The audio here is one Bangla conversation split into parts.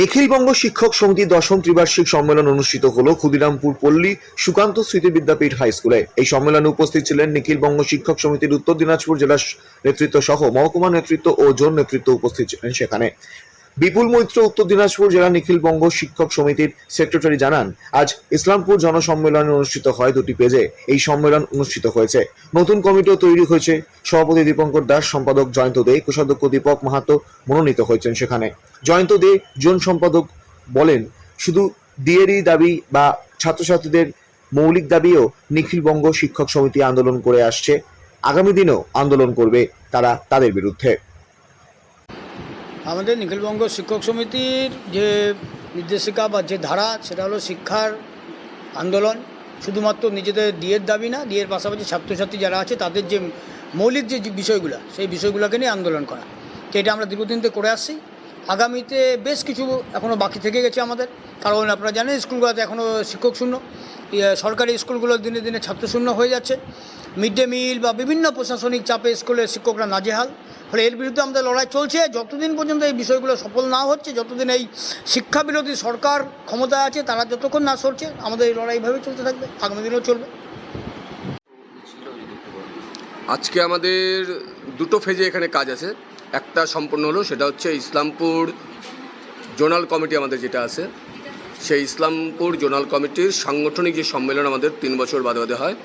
নিখিলবঙ্গ শিক্ষক সমিতির দশম ত্রিবার্ষিক সম্মেলন অনুষ্ঠিত হলো ক্ষুদিরামপুর পল্লী সুকান্ত স্মৃতি বিদ্যাপীঠ হাই স্কুলে। এই সম্মেলনে উপস্থিত ছিলেন নিখিলবঙ্গ শিক্ষক সমিতির উত্তর দিনাজপুর জেলার নেতৃত্ব সহ মহকুমা নেতৃত্ব ও জোন নেতৃত্ব উপস্থিত ছিলেন সেখানে। বিপুল মৈত্র উত্তর দিনাজপুর জেলা নিখিলবঙ্গ শিক্ষক সমিতির সেক্রেটারি জানান, আজ ইসলামপুর জনসম্মেলনে অনুষ্ঠিত হয় দুটি পেজে। এই সম্মেলন অনুষ্ঠিত হয়েছে। নতুন কমিটিও তৈরি হয়েছে। সভাপতি দীপঙ্কর দাস, সম্পাদক জয়ন্ত দে, কোষাধ্যক্ষ দীপক মাহাতো মনোনীত হয়েছেন সেখানে। জয়ন্ত দে জোন সম্পাদক বলেন, শুধু দিয়েরই দাবি বা ছাত্রছাত্রীদের মৌলিক দাবিও নিখিলবঙ্গ শিক্ষক সমিতি আন্দোলন করে আসছে। আগামী দিনেও আন্দোলন করবে তারা তাদের বিরুদ্ধে। আমাদের নিখিলবঙ্গ শিক্ষক সমিতির যে নির্দেশিকা বা যে ধারা, সেটা হলো শিক্ষার আন্দোলন। শুধুমাত্র নিজেদের ডিয়ের দাবি না ডিয়ের পাশাপাশি ছাত্রছাত্রী যারা আছে, তাদের যে মৌলিক যে বিষয়গুলো, সেই বিষয়গুলোকে নিয়ে আন্দোলন করা। তো এটা আমরা দীর্ঘদিন থেকে করে আসছি। আগামীতে বেশ কিছু এখনও বাকি থেকে গেছে আমাদের। কারণ আপনারা জানেন, স্কুলগুলোতে এখনও শিক্ষক শূন্য। সরকারি স্কুলগুলো দিনে দিনে ছাত্রশূন্য হয়ে যাচ্ছে। মিড ডে মিল বা বিভিন্ন প্রশাসনিক চাপে স্কুলের শিক্ষকরা নাজেহাল। ফলে এর বিরুদ্ধে আমাদের লড়াই চলছে। যতদিন পর্যন্ত এই বিষয়গুলো সফল না হচ্ছে, যতদিন এই শিক্ষা বিরোধী সরকার ক্ষমতায় আছে, তারা যতক্ষণ না সরছে, আমাদের এই লড়াই এইভাবে চলতে থাকবে। আগামী দিনেও চলবে। আজকে আমাদের দুটো ফেজে এখানে কাজ আছে। একটা সম্পূর্ণ হলো, সেটা হচ্ছে ইসলামপুর জোনাল কমিটি আমাদের যেটা আছে। সেই ইসলামপুর জোনাল কমিটির সাংগঠনিক যে সম্মেলন আমাদের তিন বছর বাদে বাদে হয়,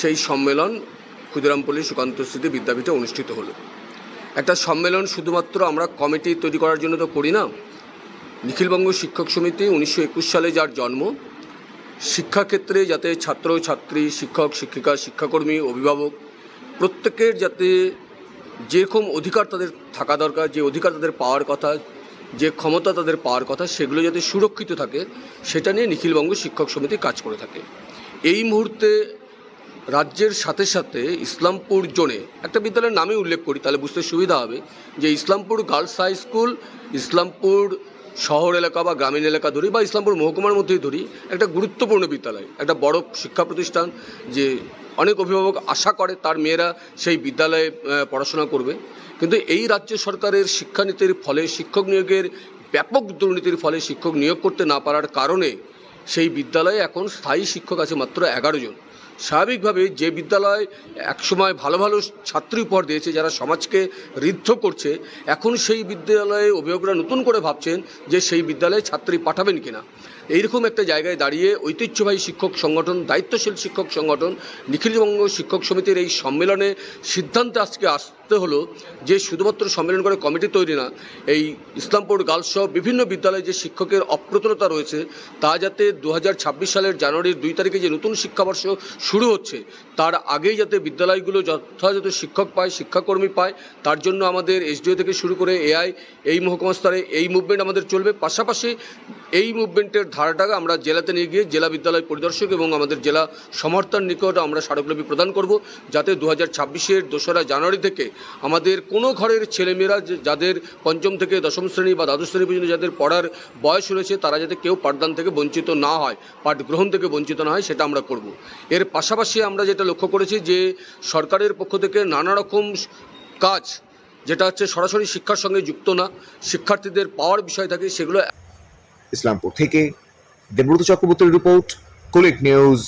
সেই সম্মেলন ক্ষুদিরামপল্লী সুকান্ত স্মৃতি বিদ্যাপীঠে অনুষ্ঠিত হলো। একটা সম্মেলন শুধুমাত্র আমরা কমিটি তৈরি করার জন্য তো করি না। নিখিলবঙ্গ শিক্ষক সমিতি উনিশশো একুশ সালে যার জন্ম, শিক্ষাক্ষেত্রে যাতে ছাত্র, ছাত্রী, শিক্ষক, শিক্ষিকা, শিক্ষাকর্মী, অভিভাবক প্রত্যেকের যাতে যেরকম অধিকার তাদের থাকা দরকার, যে অধিকার তাদের পাওয়ার কথা, যে ক্ষমতা তাদের পাওয়ার কথা, সেগুলো যাতে সুরক্ষিত থাকে, সেটা নিয়ে নিখিলবঙ্গ শিক্ষক সমিতি কাজ করে থাকে। এই মুহূর্তে রাজ্যের সাথে সাথে ইসলামপুর জোনে, একটা বিদ্যালয়ের নামে উল্লেখ করি, তাহলে বুঝতে সুবিধা হবে, যে Islampur girls high school, Islampur শহর এলাকা বা গ্রামীণ এলাকা ধরি বা ইসলামপুর মহকুমার মধ্যেই ধরি, একটা গুরুত্বপূর্ণ বিদ্যালয়, একটা বড় শিক্ষা প্রতিষ্ঠান, যে অনেক অভিভাবক আশা করে তার মেয়েরা সেই বিদ্যালয়ে পড়াশোনা করবে। কিন্তু এই রাজ্য সরকারের শিক্ষানীতির ফলে, শিক্ষক নিয়োগের ব্যাপক দুর্নীতির ফলে শিক্ষক নিয়োগ করতে না পারার কারণে সেই বিদ্যালয়ে এখন স্থায়ী শিক্ষক আছে মাত্র এগারো জন। স্বাভাবিকভাবে যে বিদ্যালয় একসময় ভালো ভালো ছাত্রী উপহার দিয়েছে, যারা সমাজকে ঋদ্ধ করছে, এখন সেই বিদ্যালয়ে অভিভাবকরা নতুন করে ভাবছেন যে সেই বিদ্যালয়ে ছাত্রী পাঠাবেন কিনা। এইরকম একটা জায়গায় দাঁড়িয়ে ঐতিহ্যবাহী শিক্ষক সংগঠন, দায়িত্বশীল শিক্ষক সংগঠন, নিখিলবঙ্গ শিক্ষক সমিতির এই সম্মেলনে সিদ্ধান্তে আজকে আসতে হলো যে শুধুমাত্র সম্মেলন করে কমিটি তৈরি না, এই ইসলামপুর গার্লস বিভিন্ন বিদ্যালয়ে যে শিক্ষকের অপ্রতুলতা রয়েছে, তা যাতে দু হাজার ছাব্বিশ সালের জানুয়ারির দুই তারিখে যে নতুন শিক্ষাবর্ষ শুরু হচ্ছে, তার আগেই যাতে বিদ্যালয়গুলো যথাযথ শিক্ষক পায়, শিক্ষাকর্মী পায়, তার জন্য আমাদের এসডিও থেকে শুরু করে এআই, এই মহকুমা স্তরে এই মুভমেন্ট আমাদের চলবে। পাশাপাশি এই মুভমেন্টের ধারাটাকে আমরা জেলাতে নিয়ে গিয়ে জেলা বিদ্যালয় পরিদর্শক এবং আমাদের জেলা সমর্থন নিকট আমরা স্মারকলিপি প্রদান করব, যাতে দু হাজার ছাব্বিশের দোসরা জানুয়ারি থেকে আমাদের কোনো ঘরের ছেলেমেয়েরা যাদের পঞ্চম থেকে দশম শ্রেণি বা দ্বাদশ শ্রেণি পর্যন্ত যাদের পড়ার বয়স রয়েছে, তারা যাতে কেউ পাঠদান থেকে বঞ্চিত না হয় পাঠ গ্রহণ থেকে বঞ্চিত না হয়, সেটা আমরা করব। এর পাশাপাশি আমরা যেটা লক্ষ্য করেছি যে সরকারের পক্ষ থেকে নানা রকম কাজ, যেটা হচ্ছে সরাসরি শিক্ষার সঙ্গে যুক্ত না, শিক্ষার্থীদের পাওয়ার বিষয় থাকে, সেগুলো ইসলামপুর থেকে দেবব্রত চক্রবর্তীর রিপোর্ট, কুলিক নিউজ